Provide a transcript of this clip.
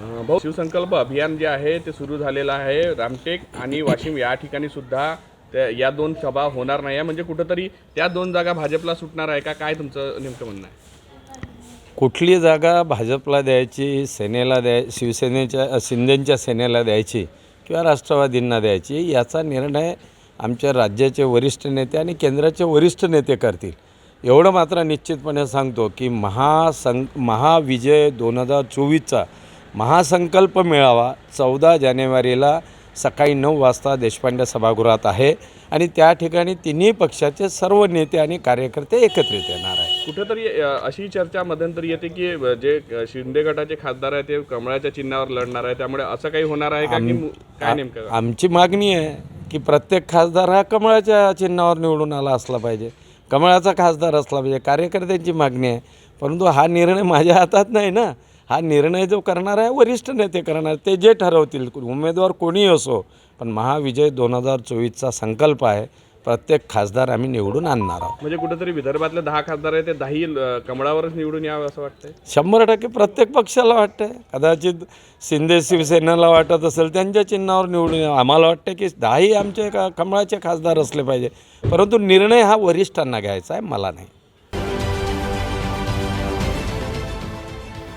भाऊ शिवसंकल्प अभियान जे आहे ते सुरू झालेलं आहे. रामटेक आणि वाशिम या ठिकाणी सुद्धा त्या या दोन सभा होणार नाही. आहे म्हणजे कुठंतरी त्या दोन जागा भाजपला सुटणार आहे का? काय तुमचं नेमकं म्हणणं आहे? कुठली जागा भाजपला द्यायची सेनेला द्याय शिवसेनेच्या शिंदेच्या सेनेला द्यायची किंवा राष्ट्रवादींना द्यायची याचा निर्णय आमच्या राज्याचे वरिष्ठ नेते आणि केंद्राचे वरिष्ठ नेते करतील. एवढं मात्र निश्चितपणे सांगतो की महासं महाविजय दोन हजार चोवीसचा महासंकल्प मेळावा चौदा जानेवारीला सकाळी नऊ वाजता देशपांडे सभागृहात आहे आणि त्या ठिकाणी तिन्ही पक्षाचे सर्व नेते आणि कार्यकर्ते एकत्रित येणार आहे कुठंतरी अशी चर्चा मध्यंतरी येते की जे शिंदे गटाचे खासदार आहेत ते कमळाच्या चिन्हावर लढणार आहे त्यामुळे असं काही होणार आहे का काय नेमकं? आमची मागणी आहे की प्रत्येक खासदार हा कमळाच्या चिन्हावर निवडून आला असला पाहिजे. कमळाचा खासदार असला पाहिजे. कार्यकर्त्यांची मागणी आहे. परंतु हा निर्णय माझ्या हातात नाही ना. हा निर्णय जो करणार आहे वरिष्ठ नेते करणार ते जे ठरवतील उमेदवार कोणीही असो पण महाविजय दोन हजार चोवीसचा संकल्प आहे प्रत्येक खासदार आम्ही निवडून आणणार आहोत. म्हणजे कुठंतरी विदर्भातले दहा खासदार आहेत ते दहाही कमळावरच निवडून यावं असं वाटतंय? शंभर टक्के प्रत्येक पक्षाला वाटतं कदाचित शिंदे शिवसेनेला वाटत असेल त्यांच्या चिन्हावर निवडून यावं. आम्हाला वाटतं की दहाही आमचे का कमळाचे खासदार असले पाहिजे. परंतु निर्णय हा वरिष्ठांना घ्यायचा आहे मला नाही.